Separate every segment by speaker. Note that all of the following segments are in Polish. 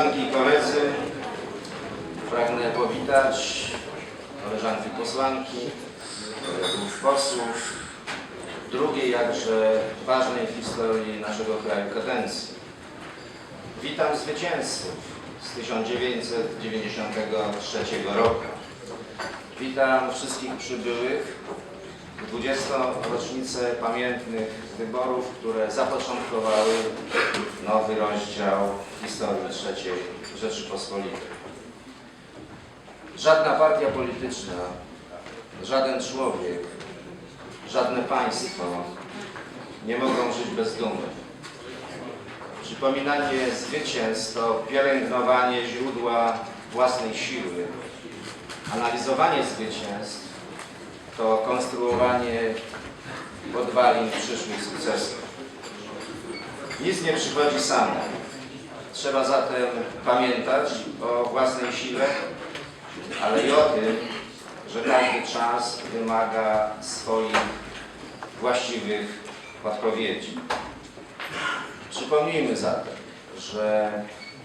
Speaker 1: Koleżanki i koledzy, pragnę powitać koleżanki posłanki, kolegów posłów drugiej jakże ważnej w historii naszego kraju kadencji. Witam zwycięzców z 1993 roku. Witam wszystkich przybyłych 20. rocznicę pamiętnych wyborów, które zapoczątkowały nowy rozdział historii III Rzeczypospolitej. Żadna partia polityczna, żaden człowiek, żadne państwo nie mogą żyć bez dumy. Przypominanie zwycięstw to pielęgnowanie źródła własnej siły. Analizowanie zwycięstw to konstruowanie podwalin przyszłych sukcesów. Nic nie przychodzi samo. Trzeba zatem pamiętać o własnej sile, ale i o tym, że każdy czas wymaga swoich właściwych odpowiedzi. Przypomnijmy zatem, że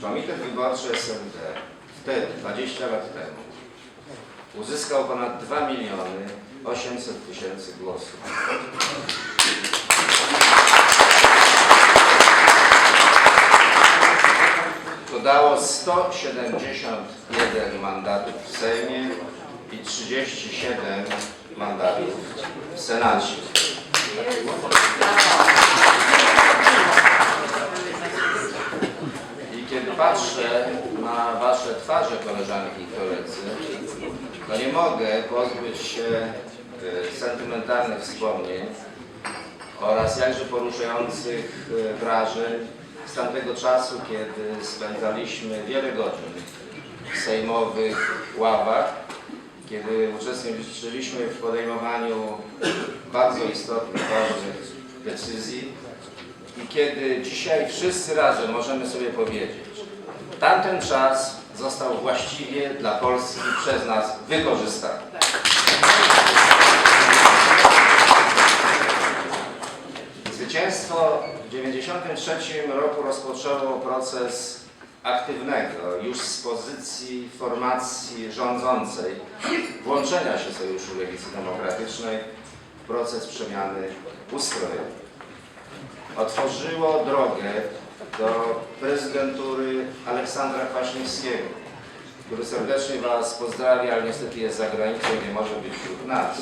Speaker 1: Komitet Wyborczy SLD wtedy, 20 lat temu, uzyskał ponad 2 miliony 800 tysięcy głosów. To dało 171 mandatów w Sejmie i 37 mandatów w Senacie. I kiedy patrzę na Wasze twarze, koleżanki i koledzy, to nie mogę pozbyć się sentymentalnych wspomnień oraz jakże poruszających e, wrażeń z tamtego czasu, kiedy spędzaliśmy wiele godzin w sejmowych ławach, kiedy uczestniczyliśmy w podejmowaniu bardzo istotnych, ważnych decyzji i kiedy dzisiaj wszyscy razem możemy sobie powiedzieć, tamten czas został właściwie dla Polski przez nas wykorzystany. Zwycięstwo w 1993 roku rozpoczęło proces aktywnego, już z pozycji formacji rządzącej, włączenia się Sojuszu Lewicy Demokratycznej w proces przemiany ustrojowej. Otworzyło drogę do prezydentury Aleksandra Kwaśniewskiego, który serdecznie Was pozdrawia, ale niestety jest za granicą i nie może być wśród nas.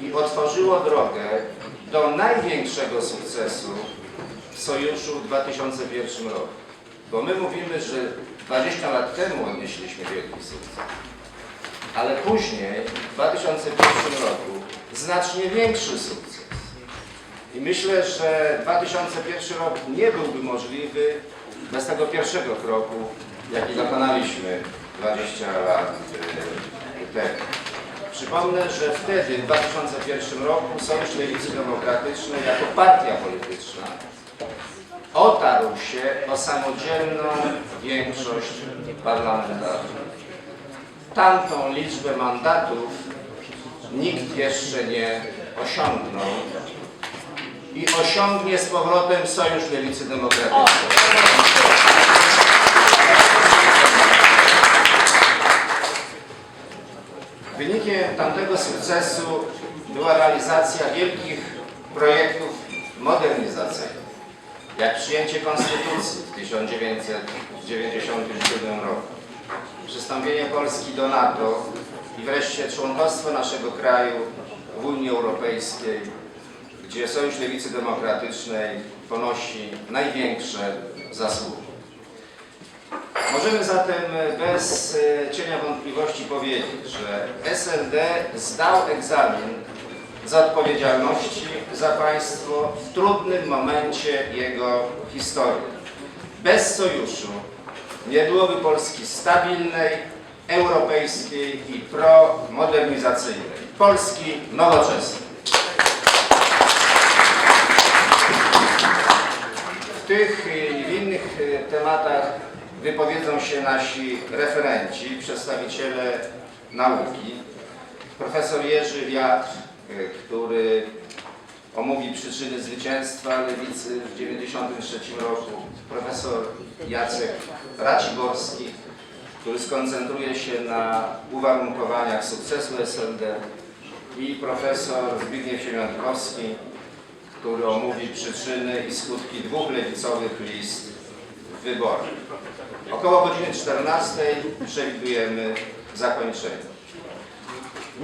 Speaker 1: I otworzyło drogę do największego sukcesu w Sojuszu w 2001 roku. Bo my mówimy, że 20 lat temu odnieśliśmy wielki sukces. Ale później, w 2001 roku, znacznie większy sukces. I myślę, że 2001 rok nie byłby możliwy bez tego pierwszego kroku, jaki dokonaliśmy 20 lat y, temu. Przypomnę, że wtedy, w 2001 roku, Sojusz Lewicy Demokratycznej jako partia polityczna otarł się o samodzielną większość parlamentarną. Tamtą liczbę mandatów nikt jeszcze nie osiągnął i osiągnie z powrotem Sojusz Lewicy Demokratycznej. Wynikiem tamtego sukcesu była realizacja wielkich projektów modernizacyjnych, jak przyjęcie Konstytucji w 1997 roku, przystąpienie Polski do NATO i wreszcie członkostwo naszego kraju w Unii Europejskiej, gdzie Sojusz Lewicy Demokratycznej ponosi największe zasługi. Możemy zatem bez e, cienia wątpliwości powiedzieć, że SLD zdał egzamin z odpowiedzialności za państwo w trudnym momencie jego historii. Bez sojuszu nie byłoby Polski stabilnej, europejskiej i promodernizacyjnej. Polski nowoczesnej. W tych i w innych e, tematach wypowiedzą się nasi referenci, przedstawiciele nauki. Profesor Jerzy Wiatr, e, który omówi przyczyny zwycięstwa lewicy w 1993 roku. Profesor Jacek Raciborski, który skoncentruje się na uwarunkowaniach sukcesu SLD i profesor Zbigniew Siemiątkowski, który omówi przyczyny i skutki dwóch lewicowych list w wyborach. Około godziny 14 przewidujemy zakończenie.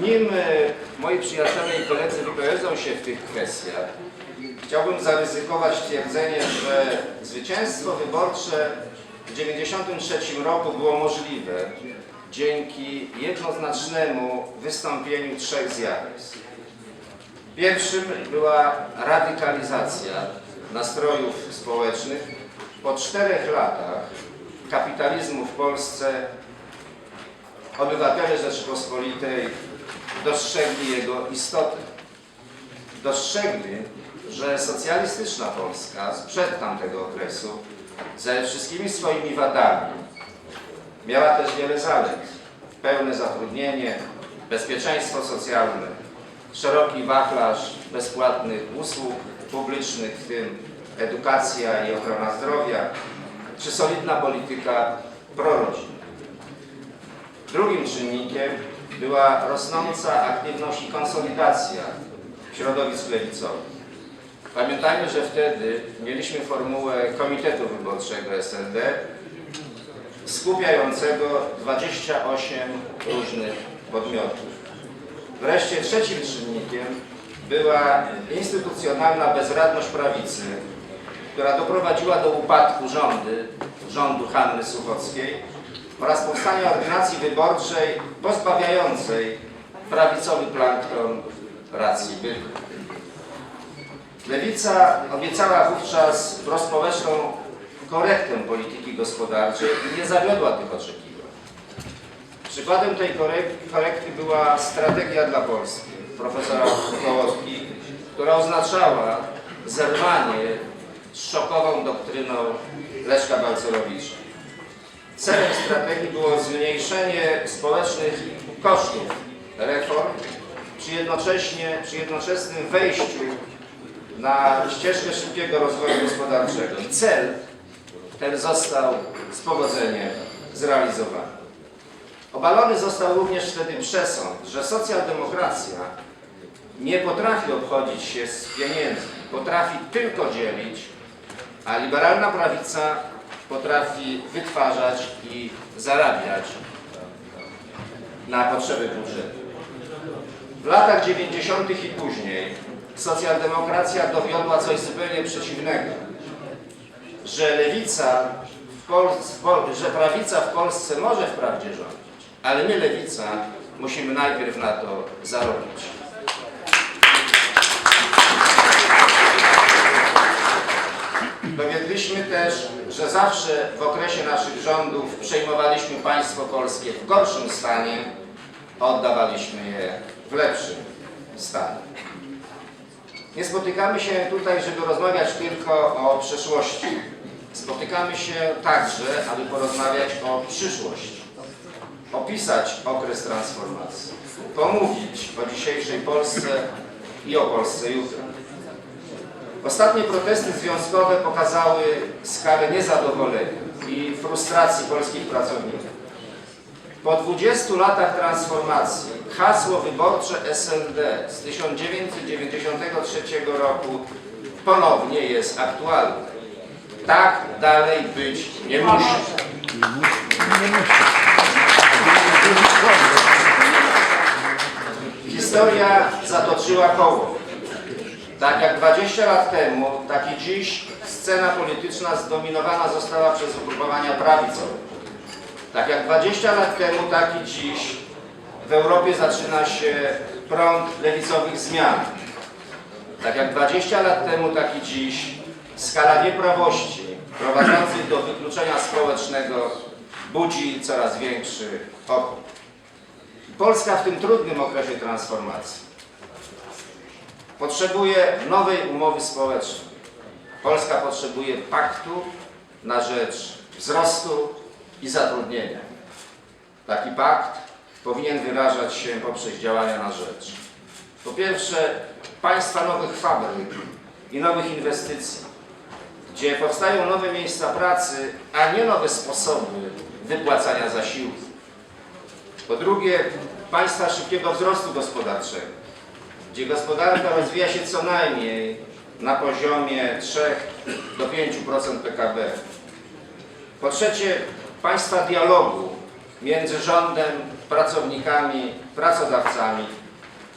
Speaker 1: Nim e, moi przyjaciele i koledzy wypowiedzą się w tych kwestiach, chciałbym zaryzykować twierdzenie, że zwycięstwo wyborcze w 1993 roku było możliwe dzięki jednoznacznemu wystąpieniu trzech zjawisk. Pierwszym była radykalizacja nastrojów społecznych. Po czterech latach kapitalizmu w Polsce obywatele Rzeczypospolitej dostrzegli jego istotę. Dostrzegli, że socjalistyczna Polska sprzed tamtego okresu ze wszystkimi swoimi wadami miała też wiele zalet. Pełne zatrudnienie, bezpieczeństwo socjalne, szeroki wachlarz bezpłatnych usług publicznych, w tym edukacja i ochrona zdrowia, czy solidna polityka prorodzinna. Drugim czynnikiem była rosnąca aktywność i konsolidacja środowisk lewicowych. Pamiętajmy, że wtedy mieliśmy formułę Komitetu Wyborczego SLD skupiającego 28 różnych podmiotów. Wreszcie trzecim czynnikiem była instytucjonalna bezradność prawicy, która doprowadziła do upadku rządy, rządu Hanny Suchockiej oraz powstania ordynacji wyborczej pozbawiającej prawicowy plankton racji bytu. Lewica obiecała wówczas prospołeczną korektę polityki gospodarczej i nie zawiodła tych oczekiwań. Przykładem tej korek- korekty była strategia dla Polski profesora Kołowski, która oznaczała zerwanie z szokową doktryną Leszka Balcerowicza. Celem strategii było zmniejszenie społecznych kosztów reform przy, jednocześnie, przy jednoczesnym wejściu na ścieżkę szybkiego rozwoju gospodarczego. I cel ten został z powodzeniem zrealizowany. Obalony został również wtedy przesąd, że socjaldemokracja nie potrafi obchodzić się z pieniędzmi, potrafi tylko dzielić, a liberalna prawica potrafi wytwarzać i zarabiać na potrzeby budżetu. W latach 90. i później socjaldemokracja dowiodła coś zupełnie przeciwnego, że lewica w Polsce, że prawica w Polsce może wprawdzie rządzić, ale my lewica musimy najpierw na to zarobić. Dowiedliśmy też, że zawsze w okresie naszych rządów przejmowaliśmy państwo polskie w gorszym stanie, a oddawaliśmy je w lepszym stanie. Nie spotykamy się tutaj, żeby rozmawiać tylko o przeszłości. Spotykamy się także, aby porozmawiać o przyszłości, opisać okres transformacji, pomówić o dzisiejszej Polsce i o Polsce jutra. Ostatnie protesty związkowe pokazały skalę niezadowolenia i frustracji polskich pracowników. Po 20 latach transformacji hasło wyborcze SLD z 1993 roku ponownie jest aktualne. Tak dalej być nie musi. Historia zatoczyła koło. Tak jak 20 lat temu, tak i dziś scena polityczna zdominowana została przez ugrupowania prawicowe. Tak jak 20 lat temu, tak i dziś w Europie zaczyna się prąd lewicowych zmian. Tak jak 20 lat temu, tak i dziś skala nieprawości prowadzących do wykluczenia społecznego budzi coraz większy opór. Polska w tym trudnym okresie transformacji potrzebuje nowej umowy społecznej. Polska potrzebuje paktu na rzecz wzrostu i zatrudnienia. Taki pakt powinien wyrażać się poprzez działania na rzecz po pierwsze państwa nowych fabryk i nowych inwestycji, gdzie powstają nowe miejsca pracy, a nie nowe sposoby wypłacania zasiłków. Po drugie, państwa szybkiego wzrostu gospodarczego, gdzie gospodarka rozwija się co najmniej na poziomie 3 do 5% PKB. Po trzecie, państwa dialogu między rządem, pracownikami, pracodawcami,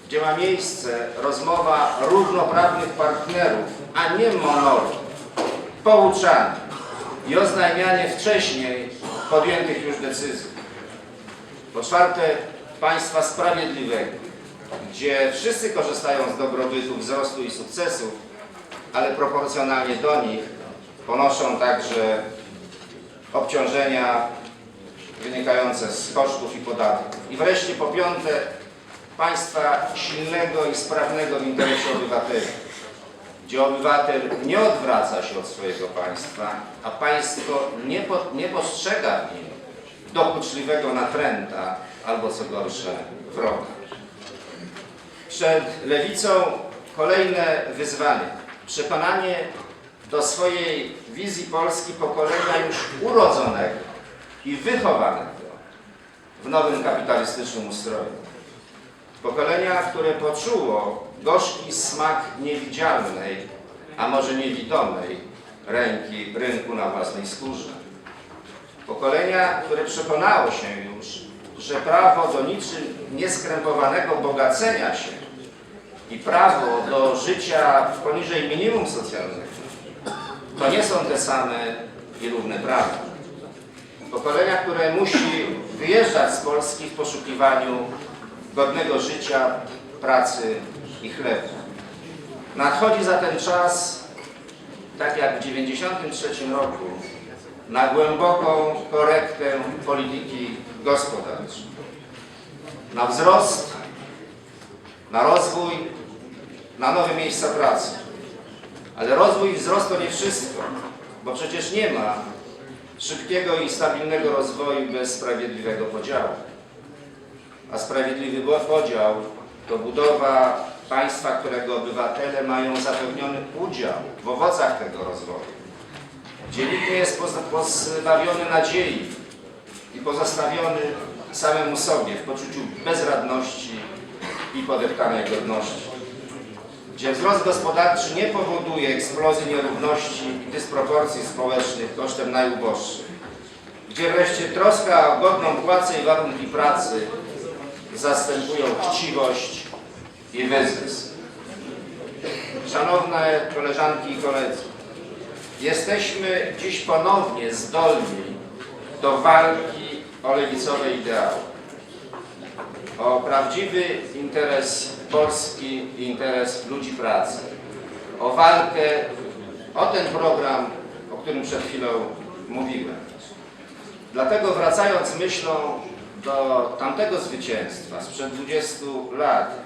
Speaker 1: gdzie ma miejsce rozmowa równoprawnych partnerów, a nie monolog, pouczanie i oznajmianie wcześniej podjętych już decyzji. Po czwarte, państwa sprawiedliwego, gdzie wszyscy korzystają z dobrobytu, wzrostu i sukcesów, ale proporcjonalnie do nich ponoszą także obciążenia wynikające z kosztów i podatków. I wreszcie po piąte, państwa silnego i sprawnego w interesie obywateli, gdzie obywatel nie odwraca się od swojego państwa, a państwo nie, po, nie postrzega w nim dokuczliwego natręta albo co gorsze wroga. Przed lewicą kolejne wyzwanie. Przekonanie do swojej wizji Polski pokolenia już urodzonego i wychowanego w nowym kapitalistycznym ustroju. Pokolenia, które poczuło gorzki smak niewidzialnej, a może niewidomej ręki rynku na własnej skórze. Pokolenia, które przekonało się już, że prawo do niczym nieskrępowanego bogacenia się i prawo do życia poniżej minimum socjalnego to nie są te same i równe prawa. Pokolenia, które musi wyjeżdżać z Polski w poszukiwaniu godnego życia, pracy i chlebu. Nadchodzi za ten czas, tak jak w 1993 roku, na głęboką korektę polityki gospodarczej. Na wzrost, na rozwój, na nowe miejsca pracy. Ale rozwój i wzrost to nie wszystko, bo przecież nie ma szybkiego i stabilnego rozwoju bez sprawiedliwego podziału. A sprawiedliwy podział to budowa państwa, którego obywatele mają zapewniony udział w owocach tego rozwoju, gdzie nikt nie jest pozbawiony nadziei i pozostawiony samemu sobie w poczuciu bezradności i podeptanej godności. Gdzie wzrost gospodarczy nie powoduje eksplozji nierówności i dysproporcji społecznych kosztem najuboższych, gdzie wreszcie troska o godną płacę i warunki pracy zastępują chciwość i wyzysk. Szanowne koleżanki i koledzy, jesteśmy dziś ponownie zdolni do walki o lewicowe ideały, o prawdziwy interes Polski i interes ludzi pracy, o walkę, o ten program, o którym przed chwilą mówiłem. Dlatego wracając myślą do tamtego zwycięstwa sprzed 20 lat,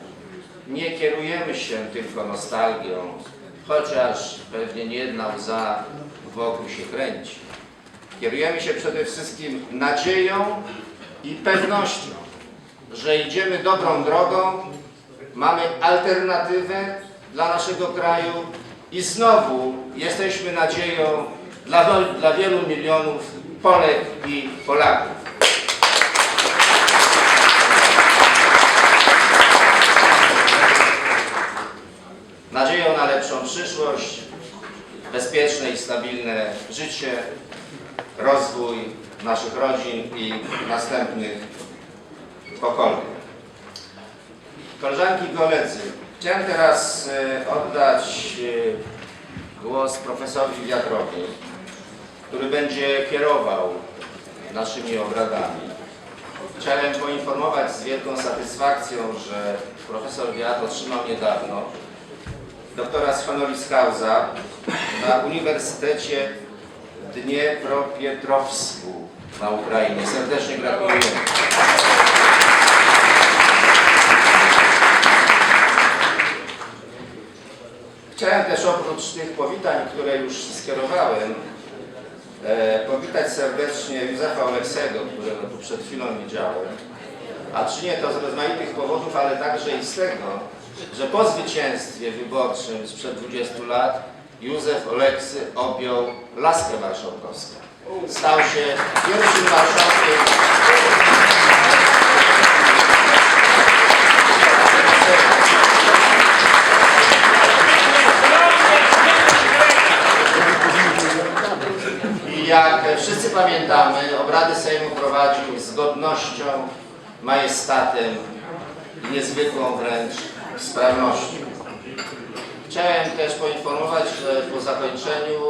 Speaker 1: nie kierujemy się tylko nostalgią, chociaż pewnie nie jedna łza wokół się kręci. Kierujemy się przede wszystkim nadzieją i pewnością, że idziemy dobrą drogą, mamy alternatywę dla naszego kraju i znowu jesteśmy nadzieją dla, dla wielu milionów Polek i Polaków. Nadzieją na lepszą przyszłość, bezpieczne i stabilne życie, rozwój naszych rodzin i następnych pokoleń. Koleżanki i koledzy, chciałem teraz e, oddać e, głos profesorowi Wiatrowi, który będzie kierował naszymi obradami. Chciałem poinformować z wielką satysfakcją, że profesor Wiatr otrzymał niedawno doktorat honoris causa na Uniwersytecie Dniepropietrowsku na Ukrainie. Serdecznie gratulujemy. Chciałem też oprócz tych powitań, które już skierowałem, e, powitać serdecznie Józefa Oleksego, którego tu przed chwilą widziałem. A czynię to z rozmaitych powodów, ale także i z tego, że po zwycięstwie wyborczym sprzed 20 lat Józef Oleksy objął laskę marszałkowską. Stał się pierwszym marszałkiem I jak wszyscy pamiętamy, obrady Sejmu prowadził z godnością, majestatem i niezwykłą wręcz sprawnością. Chciałem też poinformować, że po zakończeniu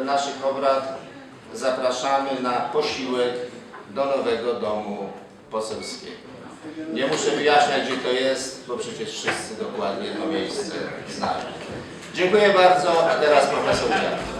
Speaker 1: y, naszych obrad zapraszamy na posiłek do nowego domu poselskiego. Nie muszę wyjaśniać, gdzie to jest, bo przecież wszyscy dokładnie to miejsce znają. Dziękuję bardzo, a teraz profesor Wiatr.